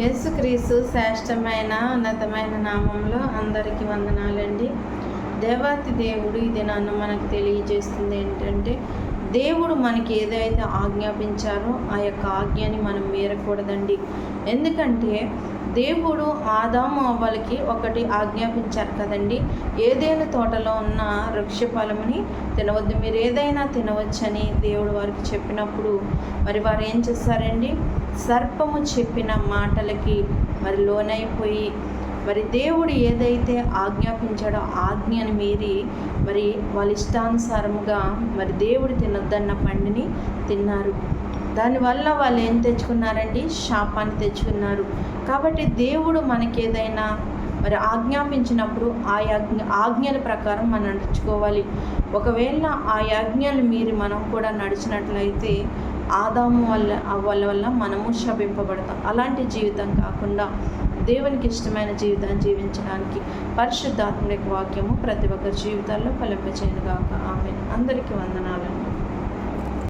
యేసుక్రీస్తు శ్రేష్టమైన ఉన్నతమైన నామంలో అందరికీ వందనాలండి. దేవాతి దేవుడు ఇది నన్ను మనకు తెలియజేస్తుంది ఏంటంటే దేవుడు మనకి ఏదైతే ఆజ్ఞాపించారో ఆ యొక్క ఆజ్ఞని మనం మీరకూడదండి. ఎందుకంటే దేవుడు ఆదాము అవ్వలకి ఒకటి ఆజ్ఞాపించారు కదండి. ఏదైనా తోటలో ఉన్న వృక్షఫలముని తినవద్దు. మీరు ఏదైనా తినవచ్చని దేవుడు వారికి చెప్పినప్పుడు మరి వారు ఏం చేస్తారండి? సర్పము చెప్పిన మాటలకి మరి లోనైపోయి మరి దేవుడు ఏదైతే ఆజ్ఞాపించాడో ఆజ్ఞని మీరి మరి వాళ్ళ ఇష్టానుసారముగా మరి దేవుడు తినొద్దన్న పండుని తిన్నారు. దానివల్ల వాళ్ళు ఏం తెచ్చుకున్నారండి? శాపాన్ని తెచ్చుకున్నారు. కాబట్టి దేవుడు మనకేదైనా మరి ఆజ్ఞాపించినప్పుడు ఆ యాజ్ఞ ఆజ్ఞల ప్రకారం మనం నడుచుకోవాలి. ఒకవేళ ఆ యాజ్ఞలు మీరు మనం కూడా నడిచినట్లయితే ఆదాము వల్ల వాళ్ళ వల్ల మనము శపింపబడతాం. అలాంటి జీవితం కాకుండా దేవునికి ఇష్టమైన జీవితాన్ని జీవించడానికి పరిశుద్ధాత్మక వాక్యము ప్రతి ఒక్కరి జీవితాల్లో ఫలింపచేయను గాక ఆమె అందరికీ వందనాలండి.